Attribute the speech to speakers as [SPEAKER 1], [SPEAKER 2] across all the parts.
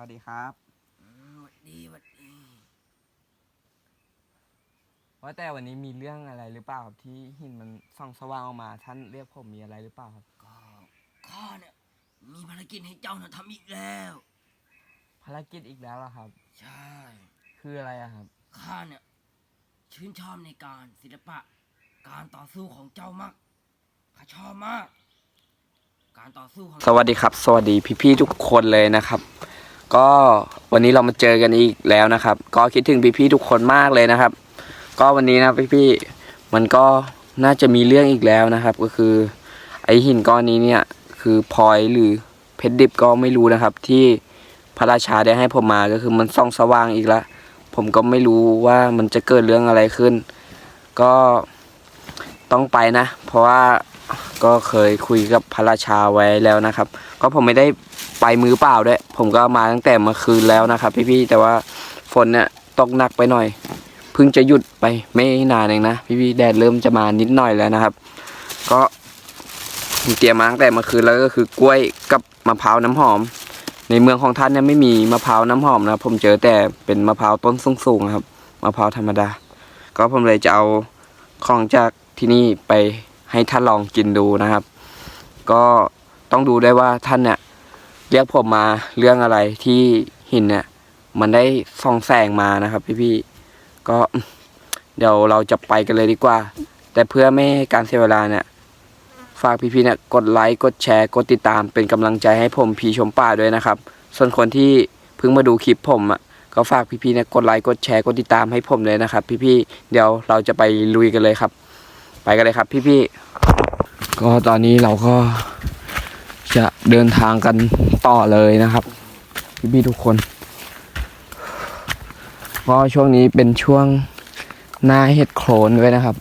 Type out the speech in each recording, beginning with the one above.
[SPEAKER 1] วัสดีครับ
[SPEAKER 2] อืมหวัดดีหวัดดี
[SPEAKER 3] ว่าแต่วันนี้มีเรื่องอะไรหรือเปล่าครับที่หินมันส่องสว่างออกมาท่านเรียกผมมีอะไรหรือเปล่าครับ
[SPEAKER 2] ก็ข้าเนี่ยมีภารกิจให้เจ้านะทำอีกแล้ว
[SPEAKER 3] ภารกิจอีกแล้วเหรอครับ
[SPEAKER 2] ใช่
[SPEAKER 3] คืออะไรอะครับ
[SPEAKER 2] ข้าเนี่ยชื่นชอบในการศิลปะ การต่อสู้ของเจ้ามากข้าชอบมาก การต่อสู้ของ
[SPEAKER 3] สวัสดีครับ สวัสดีพี่ๆทุกคนเลยนะครับ ก็วันนี้เรามาเจอกันอีกแล้วนะครับ ก็คิดถึงพี่ๆทุกคนมากเลยนะครับ ก็วันนี้นะพี่ๆมันก็น่าจะมีเรื่องอีกแล้วนะครับ ก็คือ ไอหินก้อนนี้เนี่ยคือพลอยหรือเพชรดิบก็ไม่รู้นะครับ ที่พระราชาได้ให้ผมมาก็คือมันส่องสว่างอีกแล้วผมก็ไม่รู้ว่ามันจะเกิดเรื่องอะไรขึ้น ก็ต้องไปนะ เพราะว่า ก็เคยคุยกับพระราชาไว้แล้วนะครับ ก็ผมไม่ได้ไปมือเปล่าด้วย ผมก็มาตั้งแต่เมื่อคืนแล้วนะครับ พี่ๆแต่ว่าฝนเนี่ยตกหนักไปหน่อยเพิ่งจะหยุดไปไม่นานเองนะพี่ๆแดดเริ่มจะมานิดหน่อยแล้วนะครับ ก็ผมเตรียมมาตั้งแต่เมื่อคืนแล้วก็คือกล้วยกับมะพร้าวน้ำหอม ในเมืองของท่านเนี่ยไม่มีมะพร้าวน้ำหอมนะผมเจอแต่เป็นมะพร้าวต้นสูงๆครับมะพร้าวธรรมดา ก็ผมเลยจะเอาของจากที่นี่ไป ให้ท่านลองกินดูนะครับ ก็ต้องดูได้ว่าท่านเนี่ยเรียกผมมาเรื่องอะไรที่หินเนี่ยมันได้ส่องแสงมานะครับ พี่ๆก็เดี๋ยวเราจะไปกันเลยดีกว่า แต่เพื่อไม่ให้การเสียเวลาเนี่ยฝากพี่ๆเนี่ยกดไลค์กดแชร์ กดติดตามเป็นกำลังใจให้ผมพีชมป่าด้วยนะครับ ส่วนคนที่เพิ่งมาดูคลิปผมอะก็ฝากพี่ๆเนี่ยกดไลค์กดแชร์กดติดตามให้ผมเลยนะครับ พี่ๆเดี๋ยวเราจะไปลุยกันเลยครับ ไปกันเลยครับพี่ๆ ก็ตอนนี้เราก็จะเดินทางกันต่อเลยนะครับ พี่ๆทุกคนก็ช่วงนี้เป็นช่วงหน้าเห็ดโคลนด้วยนะครับ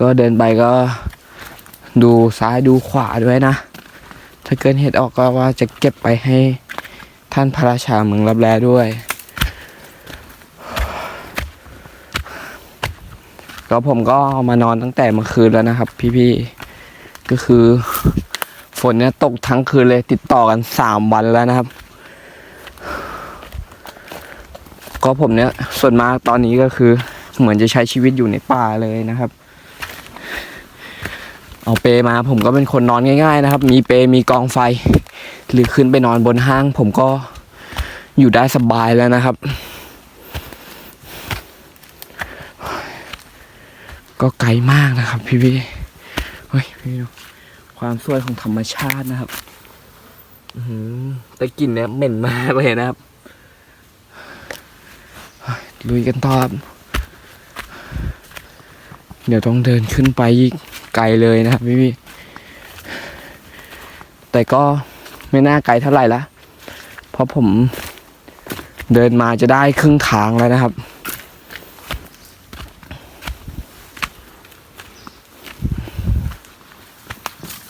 [SPEAKER 3] ก็เดินไปก็ดูซ้ายดูขวาด้วยนะ ถ้าเกินเห็ดออกก็ว่าจะเก็บไปให้ท่านพระราชาเมืองรับแลด้วย ก็ผมก็มานอนตั้งแต่เมื่อคืนแล้วนะครับ พี่ๆก็คือ ฝนเนี่ยตกทั้งคืนเลย ติดต่อกันสามวันแล้วนะครับ ก็ผมเนี่ยส่วนมากตอนนี้ก็คือ เหมือนจะใช้ชีวิตอยู่ในป่าเลยนะครับ เอาเปมาผมก็เป็นคนนอนง่าย ๆ นะครับ มีเปมีกองไฟ หรือขึ้นไปนอนบนห้าง ผมก็อยู่ได้สบายแล้วนะครับ ก็ไกลมากนะครับ พี่พี่เฮ้ยพี่ดูความสวยของธรรมชาตินะครับอือหือแต่กลิ่นเนี่ยเหม็นมากเลยนะครับเฮ้ยลุยกันต่อครับเดี๋ยวต้องเดินขึ้นไปอีกไกลเลยนะครับพี่พี่แต่ก็ไม่น่าไกลเท่าไหร่ละเพราะผมเดินมาจะได้ครึ่งทางแล้วนะครับ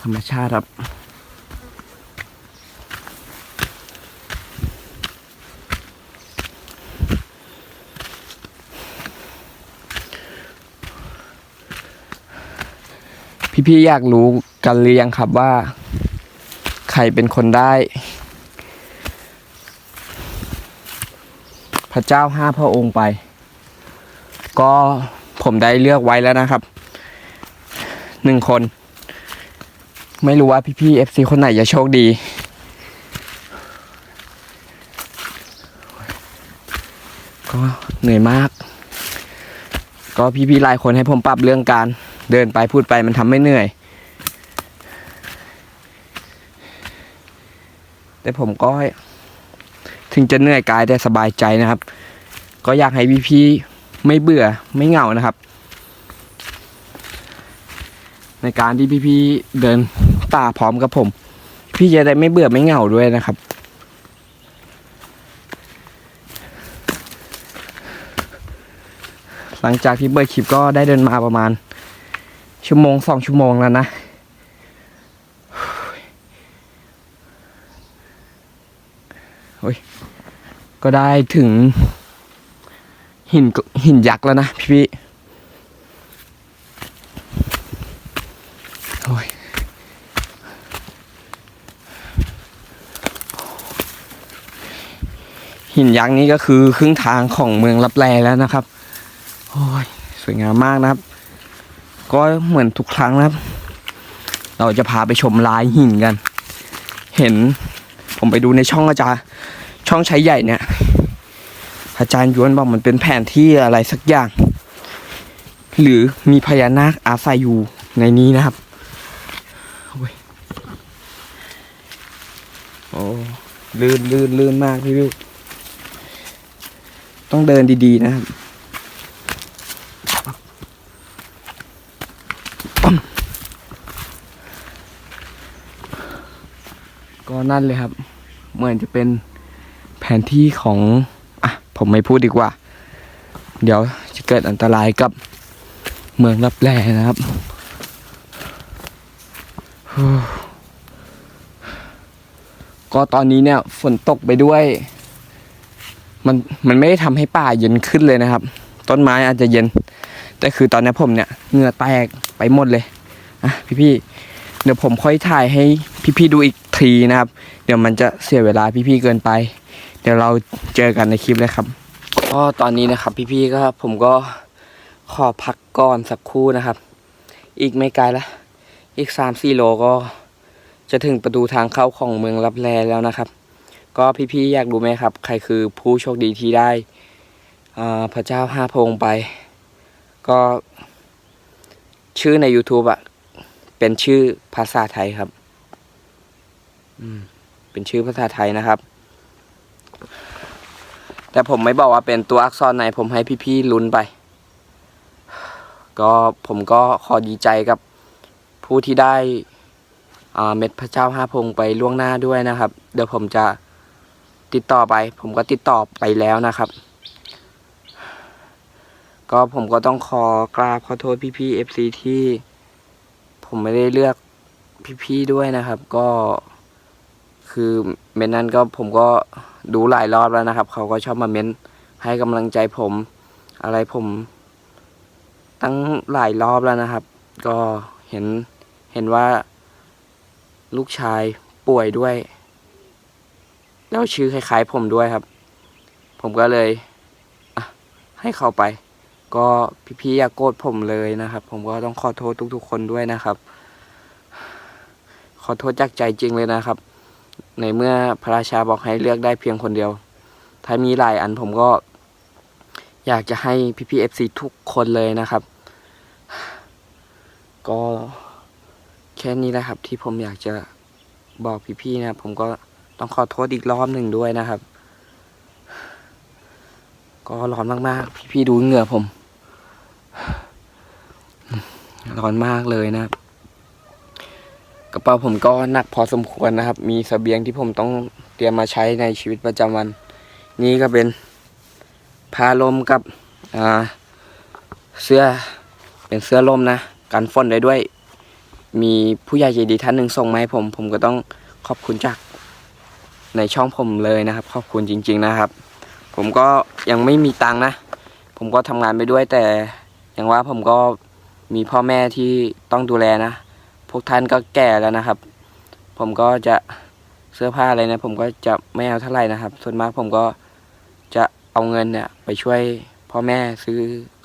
[SPEAKER 3] ธรรมชาติครับ พี่ๆอยากรู้กันหรือยังครับว่า ใครเป็นคนได้ พระเจ้าห้าพระองค์ไป ก็ผมได้เลือกไว้แล้วนะครับหนึ่งคน ไม่รู้ว่าพี่ๆเอฟซีคนไหนจะโชคดี ก็เหนื่อยมาก ก็พี่ๆหลายคนให้ผมปรับเรื่องการเดินไปพูดไปมันทำไม่เหนื่อย แต่ผมก็ถึงจะเหนื่อยกายแต่สบายใจนะครับ ก็อยากให้พี่ๆไม่เบื่อไม่เหงานะครับ ในการที่พี่ๆเดิน ป่าพร้อมกับผม พี่จะได้ไม่เบื่อไม่เหงาด้วยนะครับ หลังจากที่เบิดคลิปก็ได้เดินมาประมาณ ชั่วโมงสองชั่วโมงแล้วนะโอ้ยก็ได้ถึงหินหินยักษ์แล้วนะพี่พี่โอ้ย พ หินยักษ์นี้ก็คือครึ่งทางของเมืองลับแลแล้วนะครับโอ้ยสวยงามมากนะครับ ก็เหมือนทุกครั้งนะครับ เราจะพาไปชมลายหินกัน เห็นผมไปดูในช่องอาจารย์ช่องใช้ใหญ่เนี่ย อาจารย์ย้วนบอกมันเป็นแผนที่อะไรสักอย่าง หรือมีพญานาคอาศัยอยู่ในนี้นะครับโอ้ยโอ้ลื่นลื่นลื่นมากพี่วิว ต้องเดินดีๆนะครับก็นั่นเลยครับ เหมือนจะเป็นแผนที่ของอะผมไม่พูดดีกว่า เดี๋ยวจะเกิดอันตรายกับเมืองรับแลนะครับก็ตอนนี้เนี่ยฝนตกไปด้วย มันมันไม่ได้ทำให้ป่าเย็นขึ้นเลยนะครับ ต้นไม้อาจจะเย็น แต่คือตอนนี้ผมเนี่ยเหงื่อแตกไปหมดเลยอะพี่ๆเดี๋ยวผมค่อยถ่ายให้พี่ๆดูอีกทีนะครับ เดี๋ยวมันจะเสียเวลาพี่ๆเกินไป เดี๋ยวเราเจอกันในคลิปเลยครับก็ตอนนี้นะครับ พี่ๆก็ผมก็ขอพักก่อนสักครู่นะครับ อีกไม่ไกลละอีกสามสี่โลก็จะถึงประตูทางเข้าของเมืองลับแลแล้วนะครับ ก็พี่ๆอยากรู้ไหมครับ ใครคือผู้โชคดีที่ได้พระเจ้าห้าพงไป ก็ชื่อใน YouTube อะเป็นชื่อภาษาไทยครับ อืม เป็นชื่อภาษาไทยนะครับ แต่ผมไม่บอกว่าเป็นตัวอักษรไหน ผมให้พี่ๆลุ้นไป ก็ผมก็ขอดีใจกับผู้ที่ได้เม็ดพระเจ้าห้าพงไปล่วงหน้าด้วยนะครับ เดี๋ยวผมจะ ติดต่อไป ผมก็ติดต่อไปแล้วนะครับ ก็ผมก็ต้องขอกราบขอโทษพี่ๆ FC ที่ ผมไม่ได้เลือกพี่ๆด้วยนะครับ ก็คือเมนนั้นก็ผมก็ดูหลายรอบแล้วนะครับ เขาก็ชอบมาเม้นให้กำลังใจผม อะไรผมตั้งหลายรอบแล้วนะครับ ก็เห็นเห็นว่าลูกชายป่วยด้วย แล้วชื่อคล้ายๆผมด้วยครับ ผมก็เลยให้เขาไป ก็พี่ๆอย่ากโกรธผมเลยนะครับ ผมก็ต้องขอโทษทุกๆ คนด้วยนะครับ ขอโทษจากใจจริงเลยนะครับ ในเมื่อพระราชาบอกให้เลือกได้เพียงคนเดียว ถ้ามีหลายอันผมก็ อยากจะให้พี่ๆเอฟซีทุกคนเลยนะครับ ก็แค่นี้แหละครับที่ผมอยากจะบอกพี่ๆนะครับผมก็ ต้องขอโทษอีกรอบหนึ่งด้วยนะครับ ก็ร้อนมาก ๆ พี่ๆดูเหงื่อผม ร้อนมากเลยนะครับ กระเป๋าผมก็หนักพอสมควรนะครับ มีเสบียงที่ผมต้องเตรียมมาใช้ในชีวิตประจำวัน นี่ก็เป็นผ้าลมกับเสื้อเป็นเสื้อลมนะกันฝนได้ด้วย มีผู้ใหญ่ใจดีท่านหนึ่งส่งมาให้ผม ผมก็ต้องขอบคุณจาก ในช่องผมเลยนะครับขอบคุณจริง ๆนะครับ ผมก็ยังไม่มีตังค์นะ ผมก็ทำงานไปด้วยแต่อย่างว่าผมก็มีพ่อแม่ที่ต้องดูแลนะ พวกท่านก็แก่แล้วนะครับ ผมก็จะเสื้อผ้าอะไรนะ ผมก็จะไม่เอาเท่าไหร่นะครับ ส่วนมากผมก็จะเอาเงินเนี่ยไปช่วยพ่อแม่ซื้อ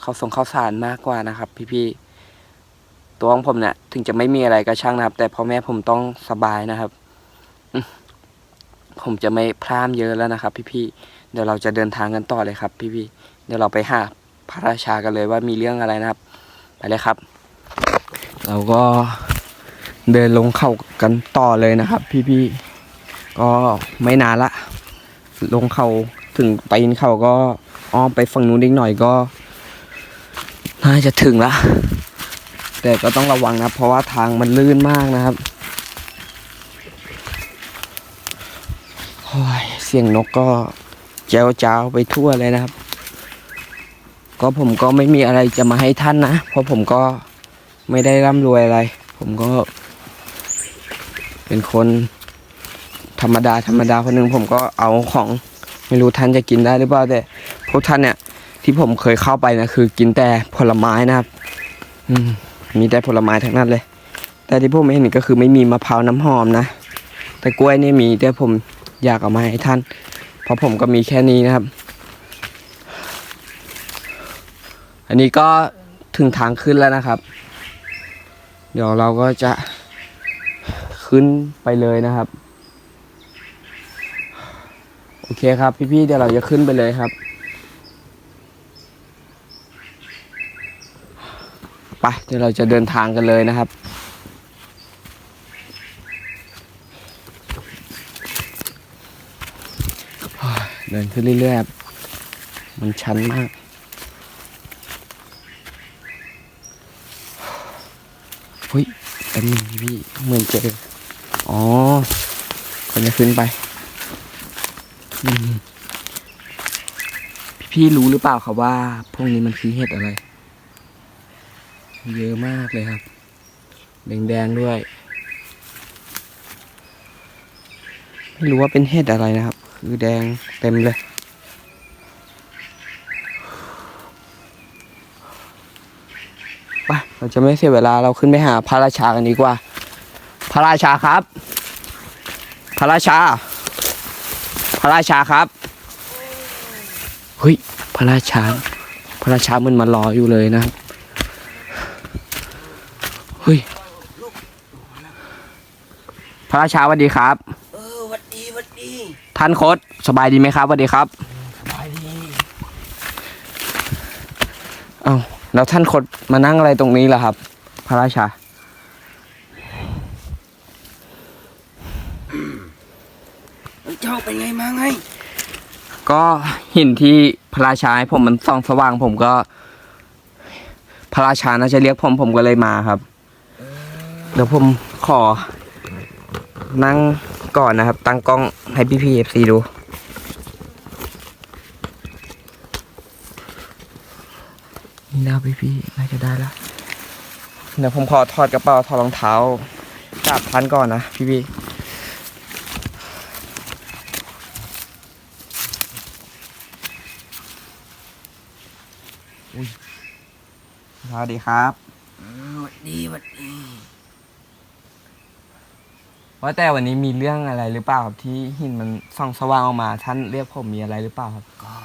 [SPEAKER 3] ข้าวส่งข้าวสารมากกว่านะครับ พี่ๆตัวของผมเนี่ยถึงจะไม่มีอะไรก็ช่างนะครับ แต่พ่อแม่ผมต้องสบายนะครับ ผมจะไม่พลาดเยอะแล้วนะครับ พี่ๆเดี๋ยวเราจะเดินทางกันต่อเลยครับ พี่ๆเดี๋ยวเราไปหาพระราชากันเลยว่ามีเรื่องอะไรนะครับ ไปเลยครับ เราก็เดินลงเขากันต่อเลยนะครับ พี่ๆก็ไม่นานละ ลงเขาถึงไปนเขาก็อ้อมไปฝั่งนู้นอีกหน่อยก็น่าจะถึงละแต่ก็ต้องระวังนะเพราะว่าทางมันลื่นมากนะครับโอ้ย เสียงนกก็แจวจ้าวไปทั่วเลยนะครับ ก็ผมก็ไม่มีอะไรจะมาให้ท่านนะ เพราะผมก็ไม่ได้ร่ำรวยอะไร ผมก็ เป็นคนธรรมดาธรรมดาคนหนึ่งผมก็เอาของไม่รู้ท่านจะกินได้หรือเปล่าแต่พวกท่านเนี่ย ที่ผมเคยเข้าไปนะคือ กินแต่ผลไม้นะครับ อืม มีแต่ผลไม้ทั้งนั้นเลย แต่ที่ผมไม่เห็นก็คือไม่มีมะพร้าวน้ำหอมนะแต่กล้วยนี่มีแต่ผม อยากเอามาให้ท่าน เพราะผมก็มีแค่นี้นะครับ อันนี้ก็ถึงทางขึ้นแล้วนะครับ เดี๋ยวเราก็จะขึ้นไปเลยนะครับ โอเคครับ พี่ๆเดี๋ยวเราจะขึ้นไปเลยครับไปเดี๋ยวเราจะเดินทางกันเลยนะครับ ดินขึ้นเรื่อยๆครับมันชันมาก เฮ้ยแป๊บนึงพี่เหมือนเจอ อ๋อคนจะขึ้นไป พี่รู้หรือเปล่าครับว่า พวกนี้มันคือเห็ดอะไร เยอะมากเลยครับ แดงๆด้วย ไม่รู้ว่าเป็นเห็ดอะไรนะครับ คือแดงเต็มเลย ไป เราจะไม่เสียเวลาเราขึ้นไปหาพระราชากันดีกว่า พระราชาครับ พระราชา พระราชาครับ เฮ้ย พระราชา พระราชามันมารออยู่เลยนะ เฮ้ย พระราชาสวัสดีครับ
[SPEAKER 2] เออหวัดดีหวัดดี
[SPEAKER 3] ท่านโคดสบายดีไหมครับสวัสดีครับ
[SPEAKER 2] สบายดี
[SPEAKER 3] เอ้าแล้วท่านโคดมานั่งอะไรตรงนี้ล่ะครับ พระราชา
[SPEAKER 2] เจ้าเป็นไงมาไง
[SPEAKER 3] ก็หินที่พระราชาให้ผมมันส่องสว่างผมก็ พระราชาน่าจะเรียกผมผมก็เลยมาครับเดี๋ยวผมขอนั่ง ก่อนนะครับ ตั้งกล้องให้พี่พีเอฟซีดู นี่นะพี่พี่น่าจะได้แล้ว เดี๋ยวผมขอถอดกระเป๋าถอดรองเท้ากราบพันก่อนนะพี่พี่สวัสดีครับ
[SPEAKER 2] เออหวัดดีหวัดดี
[SPEAKER 3] ว่าแต่วันนี้มีเรื่องอะไรหรือเปล่าครับที่หินมันส่องสว่างออกมาท่านเรียกผมมีอะไรหรือเปล่าครับ
[SPEAKER 2] ก็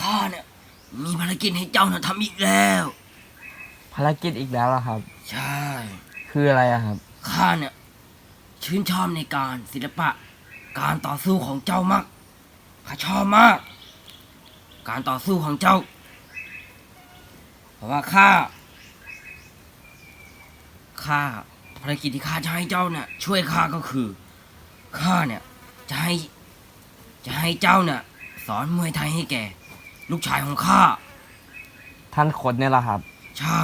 [SPEAKER 2] ข้าเนี่ยมีภารกิจให้เจ้าน่ะทำอีกแล้ว
[SPEAKER 3] ภารกิจอีกแล้วเหรอครับ
[SPEAKER 2] ใช่
[SPEAKER 3] คืออะไรอะครับ
[SPEAKER 2] ข้าเนี่ยชื่นชอบในการศิลปะ การต่อสู้ของเจ้ามากข้าชอบมาก การต่อสู้ของเจ้า เพราะว่าข้าข้า ภารกิจที่ข้าจะให้เจ้าเนี่ยช่วยข้าก็คือข้าเนี่ยจะให้จะให้เจ้าเนี่ยสอนมวยไทยให้แก่ ลูกชายของข้า
[SPEAKER 3] ท่านคดเนี่ยเหรอครับ
[SPEAKER 2] ใช่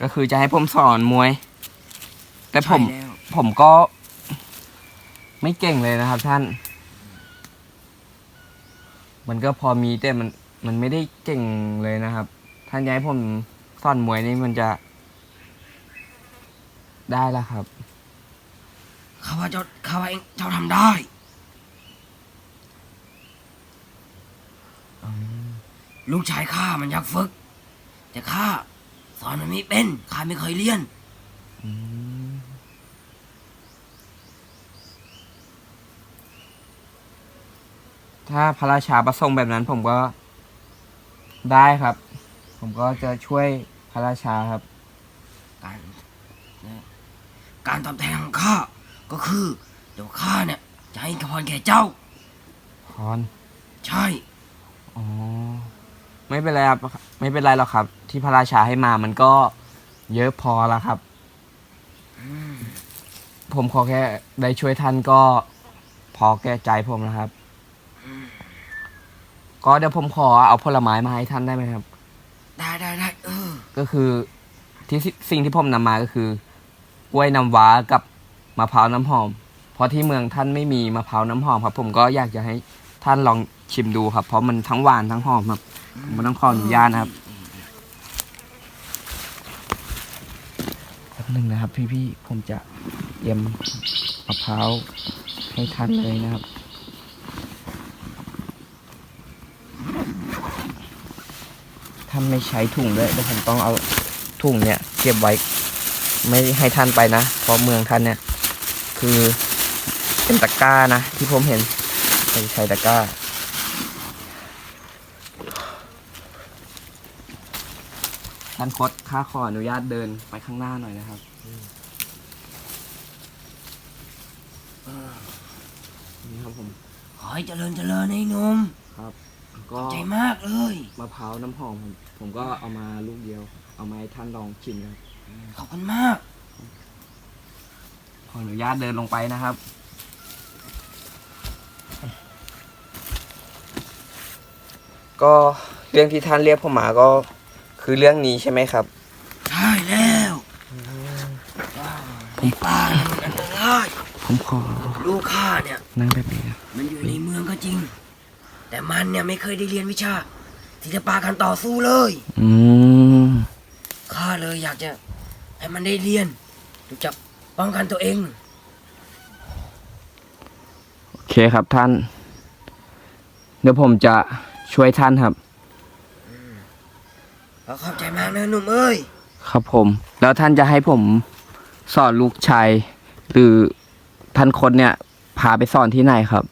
[SPEAKER 3] ก็คือจะให้ผมสอนมวย แต่ผม
[SPEAKER 2] ใช่แล้ว
[SPEAKER 3] ผมก็ ไม่เก่งเลยนะครับ ท่าน มันก็พอมีแต่มัน มันไม่ได้เก่งเลยนะครับ ท่านอยากให้ผมสอนมวยนี่มันจะ ได้แล้วครับ
[SPEAKER 2] ข้าว่าเจ้าข้าว่าเองเจ้าทำได้ ลูกชายข้ามันอยากฝึก แต่ข้าสอนมันไม่เป็นข้าไม่เคยเรียน
[SPEAKER 3] อืมถ้าพระราชาประสงค์แบบนั้นผมก็ได้ครับ ผมก็จะช่วยพระราชาครับ
[SPEAKER 2] การนะ การตอบแทนของข้าก็คือ เดี๋ยวข้าเนี่ย จะให้พรแก่เจ้า
[SPEAKER 3] พร
[SPEAKER 2] ใช่
[SPEAKER 3] อ๋อ ไม่เป็นไรครับ ไม่เป็นไรหรอกครับ ที่พระราชาให้มามันก็เยอะพอแล้วครับ ผมขอแค่ได้ช่วยท่านก็พอแก้ใจผมนะครับ ก็เดี๋ยวผมขอเอาผลไม้มาให้ท่านได้ไหมครับ
[SPEAKER 2] ได้ได้ได้เออ
[SPEAKER 3] ก็คือที่สิสิ่งที่ผมนำมาก็คือ กล้วยน้ำว้ากับมะพร้าวน้ำหอม เพราะที่เมืองท่านไม่มีมะพร้าวน้ำหอมครับ ผมก็อยากจะให้ท่านลองชิมดูครับ เพราะมันทั้งหวานทั้งหอมครับผมต้องขออนุญาตนะครับแป๊บหนึ่งนะครับ พี่ๆผมจะเตรียมมะพร้าวให้ท่านเลยนะครับท่านไม่ใช้ถุงด้วยเดี๋ยวผมต้องเอาถุงเนี่ยเก็บไว้ ไม่ให้ท่านไปนะ เพราะเมืองท่านเนี่ย คือเป็นตะกร้านะ ที่ผมเห็นไปใส่ตะกร้า ท่านคดข้าขออนุญาตเดินไปข้างหน้าหน่อยนะครับนี่ครับผม
[SPEAKER 2] ขอให้เจริญเจริญไอ้หนุ่ม
[SPEAKER 3] ครับ ก็
[SPEAKER 2] ใจมากเลย
[SPEAKER 3] มะพร้าวน้ำหอมผมผมก็เอามาลูกเดียว เอามาให้ท่านลองชิมนะครับ
[SPEAKER 2] ขอบคุณมาก
[SPEAKER 3] ขออนุญาตเดินลงไปนะครับ ก็เรื่องที่ท่านเรียกผมมาก็คือเรื่องนี้ใช่ไหมครับ
[SPEAKER 2] ใช่แล้วไอ้ป้าเนี่ยมันอันตราย
[SPEAKER 3] ผมขอ
[SPEAKER 2] ลูกข้าเนี่ย
[SPEAKER 3] นั่งแบบนี้นะ
[SPEAKER 2] มันอยู่ในเมืองก็จริง แต่มันเนี่ยไม่เคยได้เรียนวิชาศิลปะการต่อสู้เลย
[SPEAKER 3] อืม
[SPEAKER 2] ข้าเลยอยากจะ ให้มันได้เรียนรู้จักป้องกันตัวเอง
[SPEAKER 3] โอเคครับท่าน เดี๋ยวผมจะช่วยท่านครับ
[SPEAKER 2] ขอขอบใจมากนะหนุ่มเอ้ย
[SPEAKER 3] ครับผม แล้วท่านจะให้ผมสอนลูกชายหรือท่านคนเนี่ย พาไปสอนที่ไหนครับ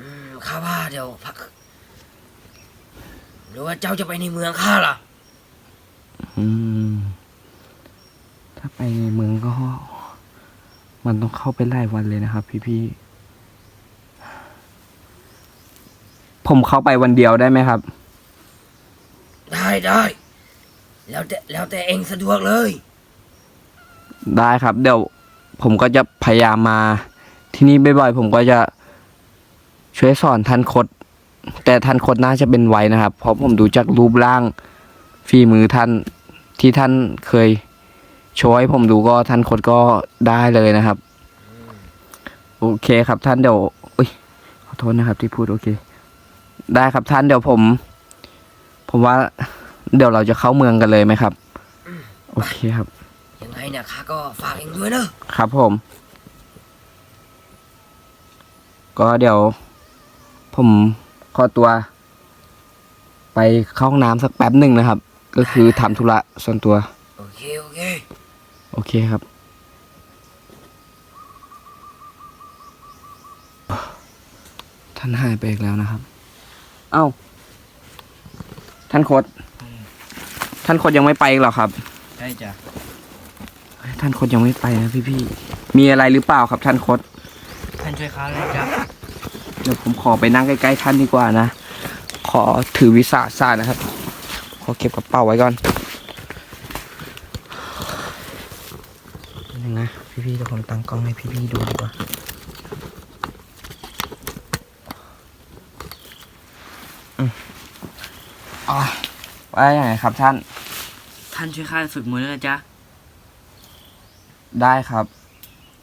[SPEAKER 2] อืมข้าว่าเดี๋ยวพัก หรือว่าเจ้าจะไปในเมืองข้าล่ะ
[SPEAKER 3] อืม ถ้าไปในเมืองก็ มันต้องเข้าไปหลายวันเลยนะครับ พี่ๆ ผมเข้าไปวันเดียวได้ไหมครับ
[SPEAKER 2] ได้ได้ แล้วแต่แล้วแต่เองสะดวกเลย
[SPEAKER 3] ได้ครับ เดี๋ยว ผมก็จะพยายามมา ที่นี่บ่อยๆ ผมก็จะช่วยสอนท่านคด แต่ท่านคดน่าจะเป็นไวนะครับ เพราะผมดูจากรูปร่าง ฝีมือท่านที่ท่านเคยโชว์ให้ผมดูก็ท่านคดก็ได้เลยนะครับ โอเคครับท่านเดี๋ยวอุ้ยขอโทษนะครับที่พูดโอเค ได้ครับท่านเดี๋ยวผม ผมว่า เดี๋ยวเราจะเข้าเมืองกันเลยไหมครับ โอเคครับ
[SPEAKER 2] ยังไงเนี่ยข้าก็ฝากเองด้วยเนอะ
[SPEAKER 3] ครับผม ก็เดี๋ยว ผมขอตัว ไปเข้าห้องน้ำสักแป๊บหนึ่งนะครับ ก็คือทำธุระส่วนตัว
[SPEAKER 2] โอเค โอเค
[SPEAKER 3] โอเคครับ ท่านหายไปอีกแล้วนะครับ เอ้า ท่านโคดท่านโคดยังไม่ไปอีกเหรอครับ
[SPEAKER 2] ใช่จ้ะ
[SPEAKER 3] ท่านโคดยังไม่ไปนะพี่ๆมีอะไรหรือเปล่าครับ ท่านโคด
[SPEAKER 2] ท่านช่วยข้าเลยจ้ะ
[SPEAKER 3] เดี๋ยวผมขอไปนั่งใกล้ๆท่านดีกว่านะ ขอถือวิสาสะนะครับ ขอเก็บกระเป๋าไว้ก่อนนึงนะพี่ๆเดี๋ยวผมตั้งกล้องให้พี่ๆดูดีกว่าอืมอะว่าอย่างไรครับท่าน
[SPEAKER 1] ท่านช่วยข้าฝึกมวยด้วยนะจ๊ะ
[SPEAKER 3] ได้ครับ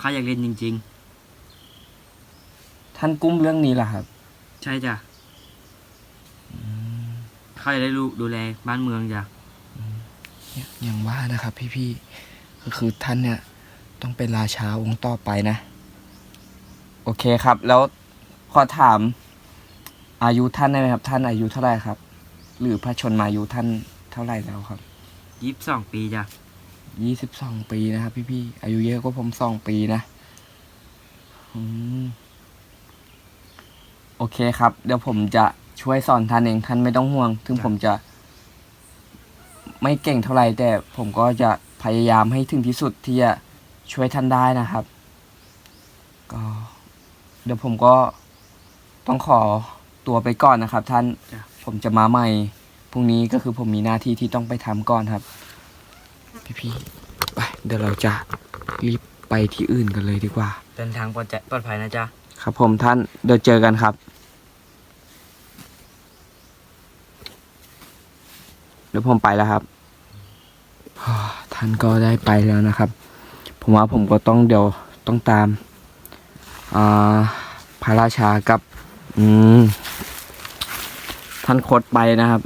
[SPEAKER 1] ข้าอยากเรียนจริง
[SPEAKER 3] ท่านกุ้มเรื่องนี้เหรอครับ
[SPEAKER 1] ๆใช่จ้ะ ข้าจะได้รู้ดูแลบ้านเมืองจ้ะ
[SPEAKER 3] เนี่ยอย่างว่านะครับ พี่ๆก็คือท่านเนี่ย ต้องเป็นราชาองค์ต่อไปนะ โอเคครับ แล้วขอถาม อายุท่านได้ไหมครับ ท่านอายุเท่าไหร่ครับ หรือพระชนมายุท่านเท่าไหร่แล้วครับ
[SPEAKER 1] ยี่สิบสองปีจ้ะ
[SPEAKER 3] ยี่สิบสองปีนะครับ พี่ๆอายุเยอะกว่าผมสองปีนะอืมโอเคครับ เดี๋ยวผมจะ ช่วยสอนท่านเองท่านไม่ต้องห่วง ถึงผมจะ ไม่เก่งเท่าไหร่แต่ผมก็จะพยายามให้ถึงที่สุดที่จะช่วยท่านได้นะครับ ก็ เดี๋ยวผมก็ต้องขอตัวไปก่อนนะครับ ท่าน
[SPEAKER 1] จ้ะ
[SPEAKER 3] ผมจะมาใหม่พรุ่งนี้ก็คือผมมีหน้าที่ที่ต้องไปทำก่อนครับ พี่ๆไปเดี๋ยวเราจะรีบไปที่อื่นกันเลยดีกว่า
[SPEAKER 1] เดินทางปลอดปลอดภัยนะจ๊ะ
[SPEAKER 3] ครับผมท่านเดี๋ยวเจอกันครับ เดี๋ยวผมไปแล้วครับ ท่านก็ได้ไปแล้วนะครับ ผมว่าผมก็ต้องเดี๋ยวต้องตามาพระราชากับท่านโคดไปนะครับ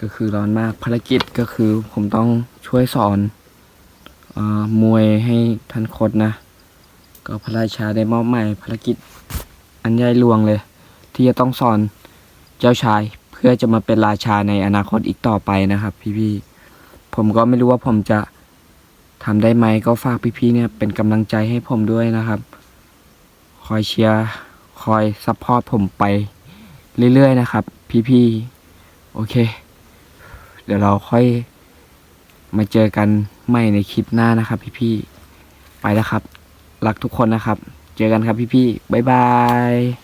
[SPEAKER 3] ก็คือร้อนมากภารกิจก็คือผมต้องช่วยสอนเอ่อมวยให้ท่านโคดนะ ก็พระราชาได้มอบหมายภารกิจอันใหญ่หลวงเลย ที่จะต้องสอนเจ้าชาย เพื่อจะมาเป็นราชาในอนาคตอีกต่อไปนะครับ พี่ๆผมก็ไม่รู้ว่าผมจะทำได้ไหมก็ฝากพี่ๆเนี่ยเป็นกำลังใจให้ผมด้วยนะครับ คอยเชียร์คอยซัพพอร์ตผมไปเรื่อยๆนะครับ พี่ๆโอเค เดี๋ยวเราค่อยมาเจอกันใหม่ในคลิปหน้านะครับ พี่ๆไปแล้วครับ รักทุกคนนะครับ เจอกันครับพี่ๆบ๊ายบาย